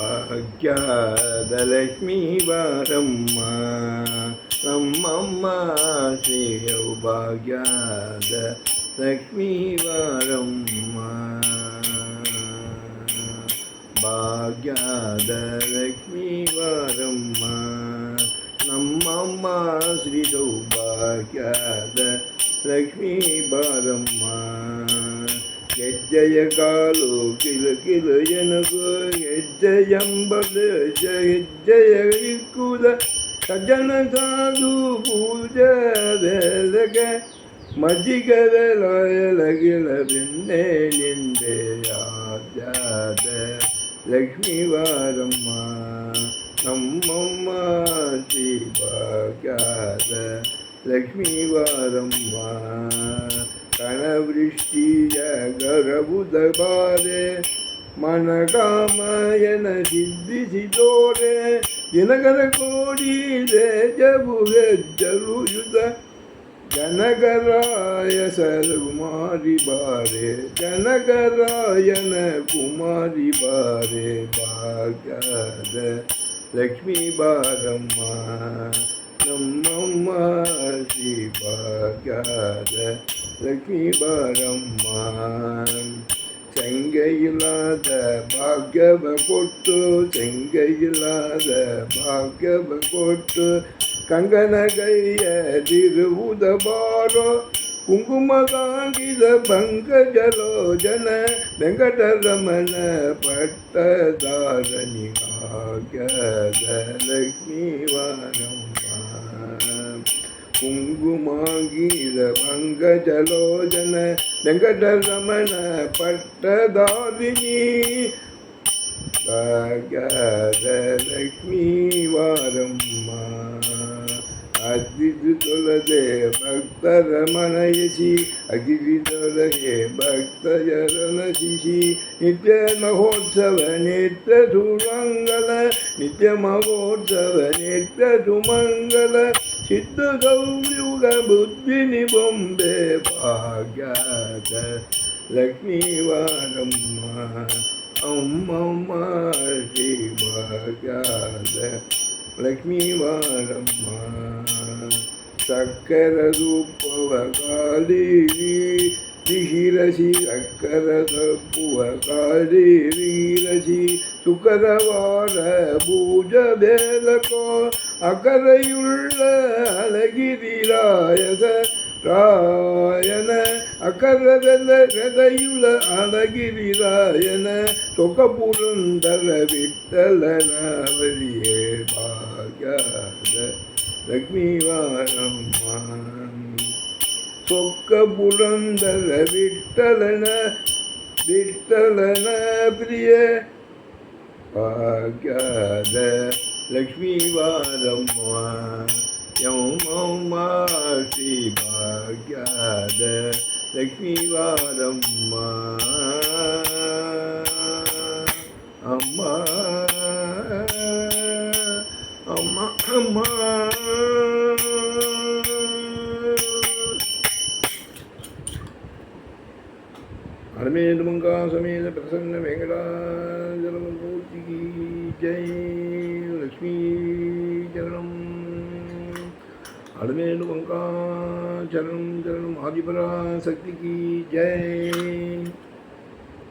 భాగ్యాదలక్ష్మీ వారమ్మ నమ్మమ్మ శ్రీ భాగ్యాద లక్ష్మీ వారమ్మ భాగ్యాద లక్ష్మీ వారమ్మ నమ్మమ్మ శ్రీ సౌభాగ్యాద లక్ష్మీ బారమ్మ ಹೆಜ್ಜೆಯ ಕಾಲು ಕಿಲು ಕಿಲು ಎನಗು ಹೆಜ್ಜೆಯಂಬಲು ಹೆಜ್ಜೆಯ ಇಕ್ಕುದ ಸಜ್ಜನ ಸಾಧು ಪೂಜೆ ಬೆಳಗೆ ಮಜ್ಜಿಗದ ಲೊಯಲಗಿಲ ಬೆಣ್ಣೆ ನಿಂದೆ ಆದ್ಯಾದ ಲಕ್ಷ್ಮೀ ವಾರಮ್ಮ ನಮ್ಮಮ್ಮ ಶ್ರೀ ಭಾಗ್ಯದ ಲಕ್ಷ್ಮೀ ವಾರಮ್ಮ ಕಣವೃಷ್ಟಿಯ ಗರಬುದ ಬಾರೆ ಮನಕಾಮಯನ ಸಿದ್ಧಿಸಿದೋರೆ ದಿನಗರ ಕೋಡಿ ಜಬು ಹೆಜ್ಜರು ಯುಧ ಜನಗರಾಯ ಸರಕುಮಾರಿ ಬಾರೆ ಜನಗರಾಯನ ಕುಮಾರಿ ಬಾರೆ ಭಾಗ್ಯದ ಲಕ್ಷ್ಮೀ ಬಾರಮ್ಮ ನಮ್ಮಮ್ಮ ಶ್ರೀ ಭಾಗ್ಯದ ಲಕ್ಷ್ಮೀ ಬಾರಮ್ಮ செங்கையில்லாத பாக்யவ கொட்டு செங்கையில்லாத பாக்யவ கொட்டு ಕಂಗನಗೈಯ ತಿರುವುದ ಬಾರೋ ಕುಂಕುಮ ಕಾಂಗಿದ ಪಂಕಜಲೋಜನ ವೆಂಕಟರಮಣ ಪಟ್ಟದಾರನಿ ಭಾಗ್ಯದ ಲಕ್ಷ್ಮೀವಾರಮ್ಮ ಕುಂಕುಮಾಂಗೀದ ಪಂಕಜಲೋಜನ ವೆಂಕಟರಮಣ ಪಟ್ಟದಾರಿಣಿ ಭಾಗ್ಯದ ಲಕ್ಷ್ಮೀ ವಾರಮ್ಮ ಅಗ್ಗಿದು ತೊಳದೆ ಭಕ್ತರ ಮನಯಸಿ ಅಗಿರಿ ತೊಳಗೆ ಭಕ್ತಯರನ ಶಿಶಿ ನಿತ್ಯ ಮಹೋತ್ಸವ ನಿತ್ಯ ಸುಮಂಗಲ ನಿತ್ಯ ಮಹೋತ್ಸವ ನಿತ್ಯ ಸುಮಂಗಲ ಸಿದ್ಧ ಗೌರಿಯುಗ ಬುದ್ಧಿನಿ ಬೊಂಬೆ ಭಾಗ್ಯದ ಲಕ್ಷ್ಮೀ ವಾರಮ್ಮ ಅಮ್ಮಮ್ಮ ಶ್ರೀ ಭಾಗ್ಯದ ಲಕ್ಷ್ಮೀ ವಾರಮ್ಮ ಸಕ್ಕರ ರೂಪವ ಕಾಲಿರಿ சிகிரசி சக்கர தப்புவகாரி வீரசி சுகரவார பூஜ வேலகோ அகரையுள்ள அழகிரிராயச ராயன அகரவெல ரதையுல அழகிரிராயன சொகபுரந்தர விட்டலனவரியே பாகியாத லக்ஷ்மிவாரம் சொக்க புலந்தன விட்டலன விட்டலன பிரிய. பாக்காத லக்ஷ்மி வாரம்மா யமௌமா ஸ்ரீ பாக்காத லக்ஷ்மி வாரம்மா. அம்மா அம்மா அம்மா. నమేందుమంగా సమేత ప్రసన్న వెంకటాచలమూర్తికి జై లక్ష్మీచరణం అడమేలు వంకా చరణం చరణం ఆదిపరాశక్తికి జై.